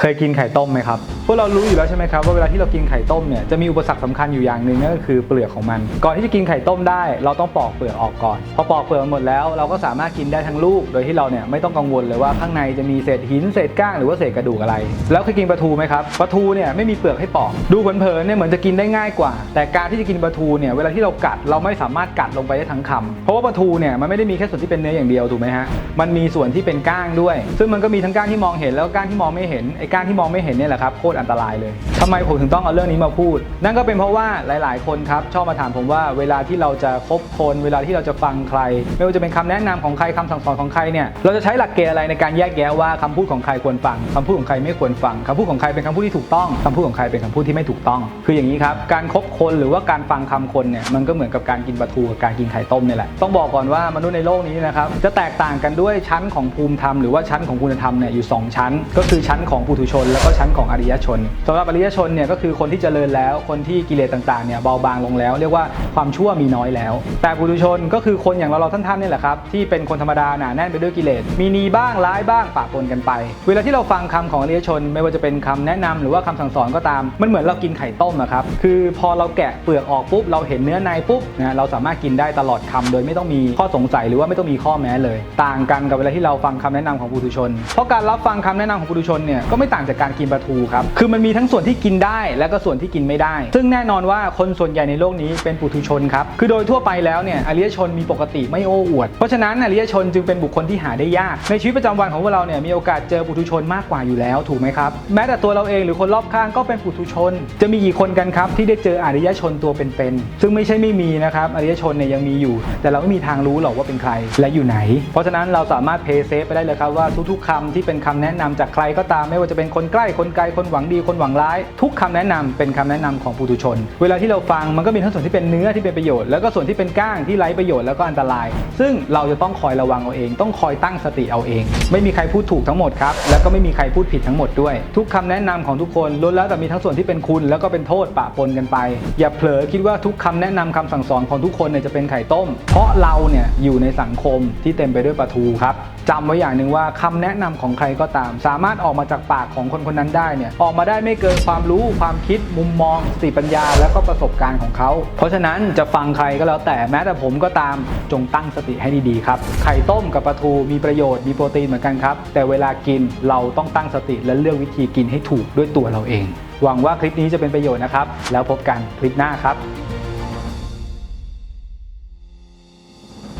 เคยกินไข่ต้มไหมครับ พวกเรารู้อยู่แล้วใช่ไหมครับว่าเวลาที่เรากินไข่ต้มเนี่ยจะมีอุปสรรคสำคัญอยู่อย่างหนึ่งนั่นก็คือเปลือกของมัน ก่อนที่จะกินไข่ต้มได้ เราต้องปอกเปลือกออกก่อน พอปอกเปลือกหมดแล้วเราก็สามารถกินได้ทั้งลูก โดยที่เราเนี่ยไม่ต้องกังวลเลยว่าข้างในจะมีเศษหินเศษก้างหรือว่าเศษกระดูกอะไร แล้วเคยกินปลาทูไหมครับ ปลาทูเนี่ยไม่มีเปลือกให้ปอก ดูเผินๆเนี่ยเหมือนจะกินได้ง่ายกว่า แต่การที่จะกินปลาทูเนี่ยเวลาที่เรากัดเราไม่สามารถกัดลงไปได้ทั้งคำเพราะว่าปลาทูเนี่ยมันไม่ได้มีแค่ส่วนที่เป็นเนื้ออย่างเดียวถูกไหมฮะ มันมีส่วนที่เป็นก้างด้วย ซึ่งมันก็มีทั้งก้างที่มองเห็นแล้วก็ก้างที่มองไม่เห็นไอ้ก้างที่มองไม่เห็นเนี่ยแหละครับโคตรอันตรายเลยทำไมผมถึงต้องเอาเรื่องนี้มาพูด นั่นก็เป็นเพราะว่าหลาย ๆ คนครับชอบมาถามผมว่าเวลาที่เราจะคบคน เวลาที่เราจะฟังใคร ไม่ว่าจะเป็นคำแนะนำของใครคำสั่งสอนของใครเนี่ยเราจะใช้หลักเกณฑ์อะไรในการแยกแยะว่าคำพูดของใครควรฟังคำพูดของใครไม่ควรฟังคำพูดของใครเป็นคำพูดที่ถูกต้องคำพูดของใครเป็นคำพูดที่ไม่ถูกต้อง คืออย่างนี้ครับการคบคนหรือว่าการฟังคำคนเนี่ยมันก็เหมือนกับการกินปลาทูกับการกินไข่ต้มเนี่ยแหละต้องบอกก่อนว่ามนุษย์ในโลกนี้นะครับจะแตกต่างกันด้วยชั้นของภูมิธรรมหรือว่าชั้นของคุณธรรมเนี่ยอยู่สองชั้น ก็คือชั้นของปุถุชน แล้วก็ชั้นของอริยชนสำหรับอริยชนเนี่ยก็คือคนที่เจริญแล้ว คนที่กิเลสต่างๆเนี่ยเบาบางลงแล้ว เรียกว่าความชั่วมีน้อยแล้ว แต่ปุถุชนก็คือคนอย่างเราเราๆท่านๆเนี่ยแหละครับที่เป็นคนธรรมดาหนาแน่นไปด้วยกิเลสมีดีบ้างร้ายบ้างปะปนกันไป เวลาที่เราฟังคำของอริยชน ไม่ว่าจะเป็นคำแนะนำหรือว่าคำสั่งสอนก็ตาม มันเหมือนเรากินไข่ต้มอะครับคือพอเราแกะเปลือกออกปุ๊บเราเห็นเนื้อในปุ๊บนะเราสามารถกินได้ตลอดคำโดยไม่ต้องมีข้อสงสัยหรือว่าไม่ต้องมีข้อแม้เลย ต่างกันกับเวลาที่เราฟังคำแนะนำของปุถุชน เพราะการรับฟังคำแนะนำของปุถุชนเนี่ยก็ไม่ต่างจากการกินปลาทูครับ คือมันมีทั้งส่วนที่กินได้ และก็ส่วนที่กินไม่ได้ ซึ่งแน่นอนว่าคนส่วนใหญ่ในโลกนี้เป็นปุถุชนครับ คือโดยทั่วไปแล้วเนี่ยอริยชนมีปกติไม่โอ้อวด เพราะฉะนั้นอริยชนจึงเป็นบุคคลที่หาได้ยาก ในชีวิตประจำวันของพวกเราเนี่ยมีโอกาสเจอปุถุชนมากกว่าอยู่แล้วถูกไหมครับ แม้แต่ตัวเราเองหรือคนรอบข้างก็เป็นปุถุชน จะมีกี่คนกันครับที่ได้เจออริยชนตัวเป็นๆ ซึ่งไม่ใช่ไม่มีนะครับอริยชนเนี่ยยังมีอยู่ แต่เราไม่มีทางรู้หรอกว่าเป็นใครและอยู่ไหน เพราะฉะนั้นเราสามารถเพย์เซฟไปได้เลยครับว่าทุกๆคำที่เป็นคำแนะนำจากใครก็ตามไม่ว่าจะเป็นคนใกล้คนไกลคนหวังดีคนหวังร้าย ทุกคำแนะนำเป็นคำแนะนำของปุถุชน เวลาที่เราฟังมันก็มีทั้งส่วนที่เป็นเนื้อที่เป็นประโยชน์แล้วก็ส่วนที่เป็นก้างที่ไร้ประโยชน์แล้วก็อันตราย ซึ่งเราจะต้องคอยระวังเอาเอง ต้องคอยตั้งสติเอาเอง ไม่มีใครพูดถูกทั้งหมดครับแล้วก็ไม่มีใครพูดผิดทั้งหมดด้วย ทุกคำแนะนำของทุกคนล้วนแล้วแต่มีทั้งส่วนที่เป็นคุณ แล้วก็เป็นโทษปะปนกันไป อย่าเผลอคิดว่าทุกคำแนะนำคำสั่งสอนของทุกคนเนี่ยจะเป็นไข่ต้ม เพราะเราเนี่ยอยู่ในสังคมที่เต็มไปด้วยปลาทูครับจำไว้อย่างหนึ่งว่าคำแนะนำของใครก็ตาม สามารถออกมาจากปากของคนคนนั้นได้เนี่ยออกมาได้ไม่เกินความรู้ความคิดมุมมองสติปัญญา และก็ประสบการณ์ของเขา เพราะฉะนั้นจะฟังใครก็แล้วแต่แม้แต่ผมก็ตามจงตั้งสติให้ดีๆครับไข่ต้มกับปลาทูมีประโยชน์มีโปรตีนเหมือนกันครับ แต่เวลากินเราต้องตั้งสติและเลือกวิธีกินให้ถูกด้วยตัวเราเอง หวังว่าคลิปนี้จะเป็นประโยชน์นะครับ แล้วพบกันคลิปหน้าครับ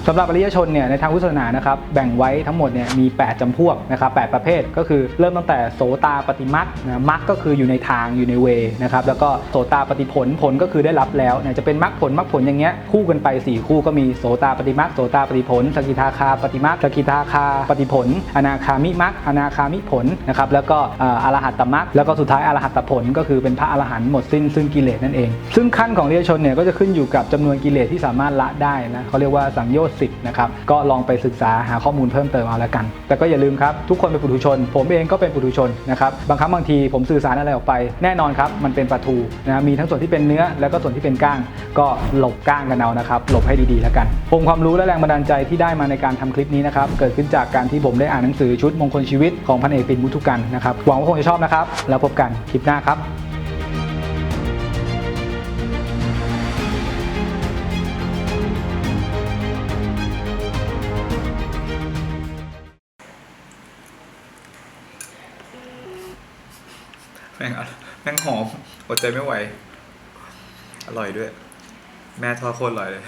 สำหรับอริยชนเนี่ยในทางพุทธศาสนานะครับแบ่งไว้ทั้งหมดเนี่ยมี 8จำพวกนะครับ8ประเภทก็คือเริ่มตั้งแต่โสตาปฏิมักนะมักก็คืออยู่ในทางอยู่ในเวนะครับแล้วก็โสตาปฏิผลผลก็คือได้รับแล้วเนี่ยจะเป็นมักผลมักผลอย่างเงี้ยคู่กันไป 4 คู่ก็มีโสตาปฏิมักโสตาปฏิผลสกิทาคาปฏิมักสกิทาคาปฏิผล อนาคามิมักอนาคามิผลนะครับแล้วก็อรหัตตมักแล้วก็สุดท้ายอรหัตตผลก็คือเป็นพระอรหันต์หมดสิ้นซึ่งกิเลสนั่นเอง ซึ่งขั้นของอริยชนเนี่ยก็จะขึ้นอยู่กับจำนวนกิเลสที่สามารถละได้นะเขาเรียกว่าสังโยชน์สิบนะครับก็ลองไปศึกษาหาข้อมูลเพิ่มเติมเอาแล้วกัน แต่ก็อย่าลืมครับทุกคนเป็นปุถุชน ผมเองก็เป็นปุถุชนนะครับบางครั้งบางทีผมสื่อสารอะไรออกไป แน่นอนครับมันเป็นปลาทูนะมีทั้งส่วนที่เป็นเนื้อแล้วก็ส่วนที่เป็นก้าง ก็หลบก้างกันเอานะครับหลบให้ดีๆแล้วกันองความรู้และแรงบันดาลใจที่ได้มาในการทำคลิปนี้นะครับเกิดขึ้นจากการที่ผมได้อ่านหนังสือชุดมงคลชีวิตของพันเอกปิ่นมุทุกันนะครับหวังว่าคงจะชอบนะครับแล้วพบกันคลิปหน้าครับ แม่งแม่งหอมอดใจไม่ไหว อร่อยด้วย แม่ทอดโคตรอร่อยเลย